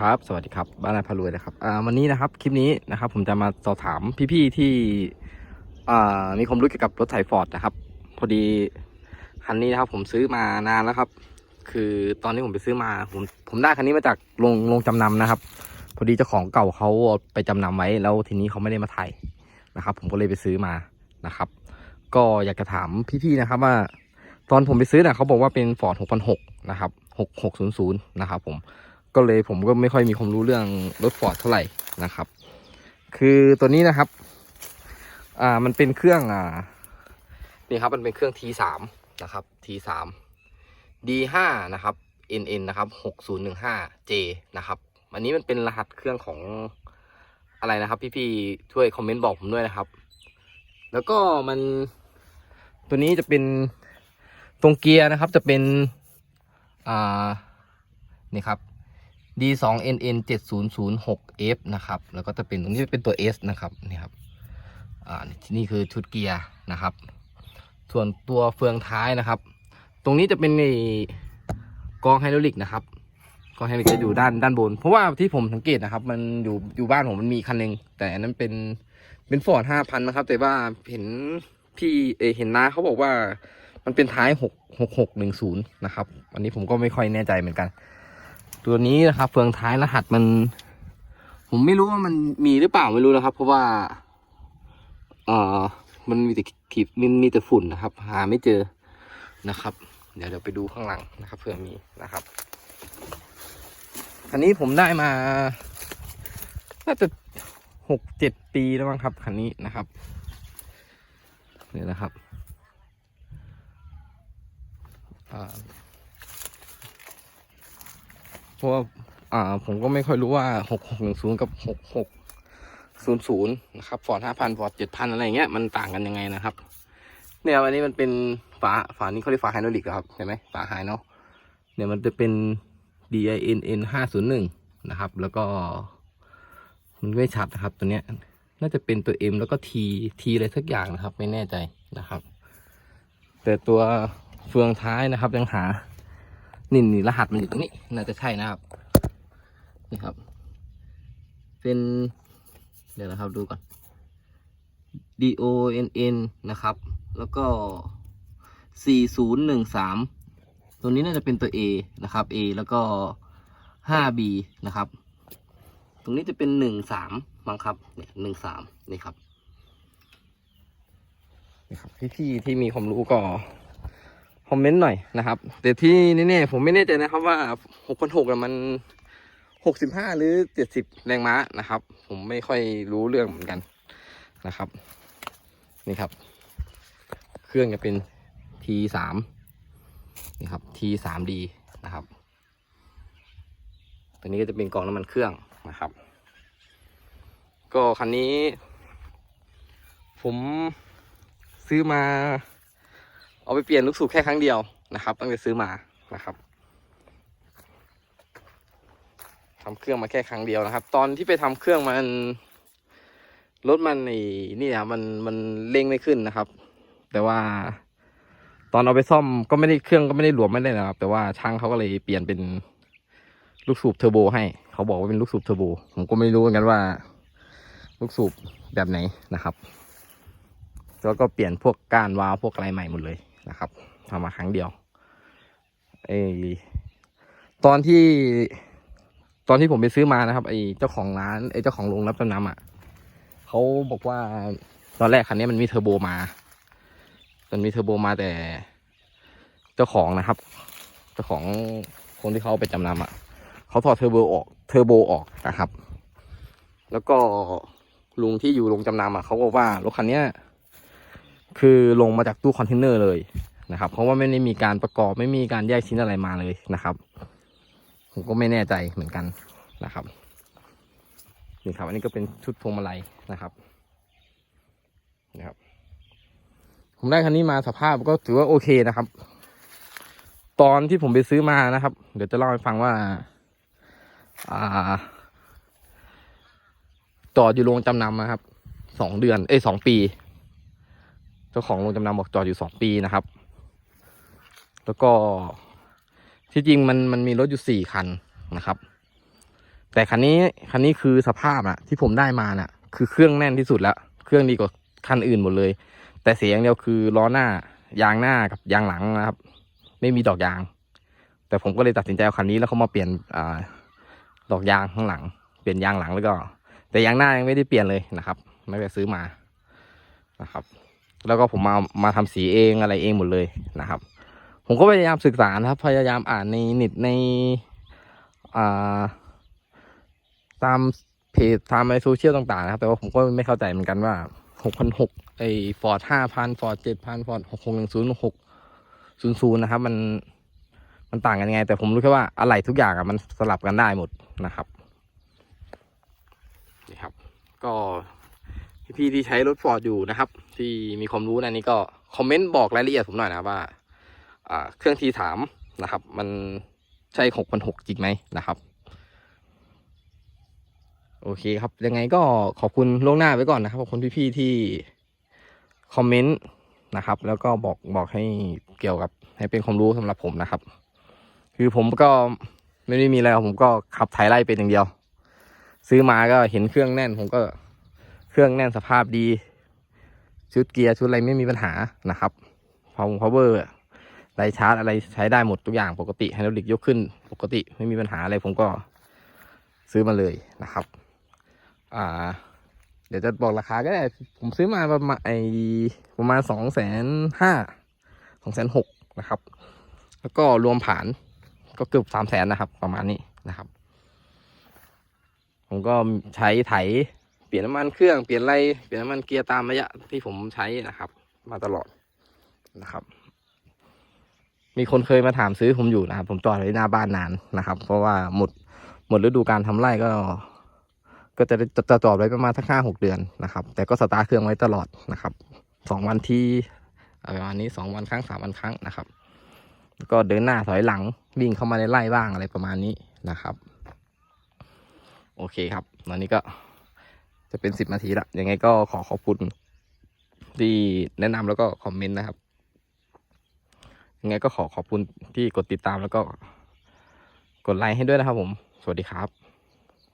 ครับ สวัสดีครับ บ้านนายพารวยนะครับวันนี้นะครับ คลิปนี้นะครับ ผมจะมาสอบถามพี่ๆที่มีความรู้เกี่ยวกับรถไถฟอร์ดนะครับ พอดีคันนี้นะครับ ผมซื้อมานานแล้วครับ คือตอนที่ผมไปซื้อมา ผมผมได้คันนี้มาจากโรงโรงจำนำนะครับ พอดีเจ้าของเก่าเขาไปจำนำไว้ แล้วทีนี้เขาไม่ได้มาถ่ายนะครับ ผมก็เลยไปซื้อมานะครับ ก็อยากจะถามพี่ๆนะครับว่า ตอนผมไปซื้อเนี่ยเขาบอกว่าเป็นฟอร์ด6,600นหกนะครับ6600นะครับ ผม ก็เลยผมก็ไม่ค่อยมีความรู้เรื่องรถฟอร์ดเท่าไหร่นะครับ คือตัวนี้นะครับ อ่ามันเป็นเครื่องอ่านี่ครับมันเป็นเครื่อง T3 นะครับ T3 D5 นะครับ NN นะครับ 6015J นะครับ อันนี้มันเป็นรหัสเครื่องของอะไรนะครับ พี่ๆช่วยคอมเมนต์บอกผมด้วยนะครับ แล้วก็มันตัวนี้จะเป็นตรงเกียร์นะครับจะเป็นอ่านี่ครับ D 2 NN 7 0 0 6 F นะครับ แล้วก็จะเป็นตรงนี้เป็นตัว S นะครับนี่ครับอ่านี่คือชุดเกียร์นะครับ ส่วนตัวเฟืองท้ายนะครับ ตรงนี้จะเป็นในกองไฮดรอลิกนะครับกองไฮดรอลิกจะอยู่ด้านด้านบน เพราะว่าที่ผมสังเกตนะครับ มันอยู่อยู่บ้านผมมันมีคันหนึงแต่อันนั้นเป็นเป็นฟอร์ดห้าพันนะครับ แต่ว่าเห็นพี่เอเห็นน้าเขาบอกว่ามันเป็นท้ายหกหกหกหนึ่งศูนย์นะครับ อันนี้ผมก็ไม่ค่อยแน่ใจเหมือนกัน ตัวนี้นะครับเฟืองท้ายรหัสมัน ผมไม่รู้ว่ามันมีหรือเปล่าไม่รู้นะครับ เพราะว่าเอ่อมันมีแต่ขีดมันมีแต่ฝุ่นนะครับ หาไม่เจอนะครับ เดี๋ยวเดี๋ยวไปดูข้างหลังนะครับเผื่อมีนะครับคันนี้ผมได้มาน่าจะหกเจ็ดปีแล้วมั้งครับคันนี้นะครับนี่นะครับอ่า เพราะว่าอ่าผมก็ไม่ค่อยรู้ว่าหกหกหนึ่งศูนย์กับหกหกศูนย์ศูนย์นะครับฟอร์ดห้าพันฟอร์ดเจ็ดพันอะไรเงี้ยมันต่างกันยังไงนะครับ เนี่ยอันนี้มันเป็นฝาฝานี้เขาเรียกฝาไฮดรอลิกครับเห็นไหมฝาไฮเนาะเนี่ยมันจะเป็น D I N N ห้าศูนย์หนึ่งนะครับ แล้วก็มันไม่ชัดนะครับ ตัวเนี้ยน่าจะเป็นตัว M แล้วก็ T T อะไรสักอย่างนะครับ ไม่แน่ใจนะครับ แต่ตัวเฟืองท้ายนะครับยังหา นี่นี่รหัสมันอยู่ตรงนี้ น่าจะใช่นะครับ นี่ครับ เป็น เดี๋ยวนะครับดูก่อน D O N N นะครับ แล้วก็ 4013 ตัวนี้น่าจะเป็นตัว A นะครับ A แล้วก็ 5B นะครับ ตรงนี้จะเป็น 13มั้งครับ เนี่ย13นี่ครับนี่ครับพี่ๆที่มีความรู้ก็ คอมเมนต์หน่อยนะครับ แต่ที่แน่ๆผมไม่แน่ใจนะครับว่า6 6 0 0มัน 65 หรือ 70 แรงม้านะครับ ผมไม่ค่อยรู้เรื่องเหมือนกันนะครับ นี่ครับ เครื่องจะเป็น T3 นี่ครับ T3D นะครับ ตัวนี้ก็จะเป็นกล่องน้ำมันเครื่องนะครับ ก็คันนี้ ผมซื้อมา เอาไปเปลี่ยนลูกสูบแค่ครั้งเดียวนะครับ ตั้งแต่ซื้อมานะครับทำเครื่องมาแค่ครั้งเดียวนะครับ ตอนที่ไปทำเครื่องมันรถมันไอ้นี่ครับมันมันเร่งไม่ขึ้นนะครับ แต่ว่า ตอนเอาไปซ่อมก็ไม่ได้เครื่องก็ไม่ได้หลวมไม่ได้นะครับ แต่ว่าช่างเขาก็เลยเปลี่ยนเป็นลูกสูบเทอร์โบให้เขาบอกว่าเป็นลูกสูบเทอร์โบผมก็ไม่รู้เหมือนกันว่า ลูกสูบแบบไหนนะครับแล้วก็เปลี่ยนพวกก้านวาล์วพวกอะไรใหม่หมดเลย นะครับทำมาครั้งเดียวไอตอนที่ ตอนที่ผมไปซื้อมานะครับไอเจ้าของร้านไอเจ้าของโรงรับจำนำอะเขาบอกว่าตอนแรกคันนี้มันมีเทอร์โบมามันมีเทอร์โบมาแต่เจ้าของนะครับ เจ้าของคนที่เขาไปจำนำอะเขาถอดเทอร์โบออกเทอร์โบออกนะครับ แล้วก็ลุงที่อยู่โรงจำนำอะเขาบอกว่ารถคันเนี้ย คือลงมาจากตู้คอนเทนเนอร์เลยนะครับ เพราะว่าไม่ได้มีการประกอบไม่มีการแยกชิ้นอะไรมาเลยนะครับ ผมก็ไม่แน่ใจเหมือนกันนะครับนี่ครับ อันนี้ก็เป็นชุดพวงมาลัยนะครับนะครับ ผมได้คันนี้มาสภาพก็ถือว่าโอเคนะครับ ตอนที่ผมไปซื้อมานะครับ เดี๋ยวจะเล่าให้ฟังว่า อ่าจอดอยู่โรงจำนำนะครับสองเดือน เอ้ยสองปี เจ้าของโรงจำนำบอกจอดอยู่สองปีนะครับ แล้วก็ที่จริงมันมันมีรถอยู่สี่คันนะครับ แต่คันนี้คันนี้คือสภาพอะที่ผมได้มาน่ะ คือเครื่องแน่นที่สุดแล้ว เครื่องดีกว่าคันอื่นหมดเลย แต่เสียงเดียวคือล้อหน้ายางหน้ากับยางหลังนะครับ ไม่มีดอกยาง แต่ผมก็เลยตัดสินใจเอาคันนี้แล้วเขามาเปลี่ยนอดอกยางข้างหลัง เปลี่ยนยางหลังแล้วก็ แต่ยางหน้ายังไม่ได้เปลี่ยนเลยนะครับ ไม่ได้ซื้อมานะครับ แล้วก็ผมมามาทำสีเองอะไรเองหมดเลยนะครับ ผมก็พยายามศึกษานะครับ พยายามอ่านในนิตในอ่าตามเพจตามในโซเชียลต่างๆ นะครับ แต่ว่าผมก็ไม่เข้าใจเหมือนกันว่าหกพันหกไอ้ฟอร์ดห้าพันฟอร์ดเจ็ดพันฟอร์ดหกหกหนึ่งศูนย์หกศูนย์ศูนย์นะครับ มันมันต่างกันยังไง แต่ผมรู้แค่ว่าอะไรทุกอย่างอะมันสลับกันได้หมดนะครับนี่ครับ ก็ พี่ที่ใช้รถฟอร์ดอยู่นะครับ ที่มีความรู้ในนี้ก็คอมเมนต์บอกรายละเอียดผมหน่อยนะว่าอ่าเครื่องทีถามนะครับ มันใช่หกพันหกจริงไหมนะครับ โอเคครับยังไงก็ขอบคุณล่วงหน้าไว้ก่อนนะครับขอบคุณพี่ๆที่คอมเมนต์นะครับ แล้วก็บอกบอกให้เกี่ยวกับให้เป็นความรู้สำหรับผมนะครับ คือผมก็ไม่ได้มีอะไรผมก็ขับถ่ายไล่เป็นอย่างเดียว ซื้อมาก็เห็นเครื่องแน่นผมก็ รื่องแน่นสภาพดี ชุดเกียร์ชุดอะไรไม่มีปัญหานะครับพาวพาวเวอร์ไรชาร์จอะไรใช้ได้หมดทุกอย่างปกติไฮดรอลิกยกขึ้น ปกติไม่มีปัญหาอะไรผมก็ซื้อมาเลยนะครับ อ่า เดี๋ยวจะบอกราคาก็ได้ ผมซื้อมาประมาณไอประมาณสองแสนห้าสองแสนหกนะครับ แล้วก็รวมผ่านก็เกือบสามแสนนะครับ ประมาณนี้นะครับ ผมก็ใช้ไถ เปลี่ยนน้ำมันเครื่องเปลี่ยนอะไรเปลี่ยนน้ำมันเกียร์ตามระยะที่ผมใช้นะครับ มาตลอดนะครับ มีคนเคยมาถามซื้อผมอยู่นะครับ ผมจอดไว้หน้าบ้านนานนะครับ เพราะว่าหมดหมดฤดูการทำไร่ก็ ก็จะจะจอดไว้ประมาณสักห้าหกเดือนนะครับ แต่ก็สตาร์ทเครื่องไว้ตลอดนะครับสองวันที่ประมาณนี้สองวันครั้งสามวันครั้งนะครับก็เดินหน้าถอยหลังวิ่งเข้ามาในไร่บ้างอะไรประมาณนี้นะครับ โอเคครับตอนนี้ก็ จะเป็นสิบนาทีละยังไงก็ขอขอบคุณที่แนะนำแล้วก็คอมเมนต์นะครับ ยังไงก็ขอขอบคุณที่กดติดตามแล้วก็ กดไลค์ให้ด้วยนะครับผม สวัสดีครับ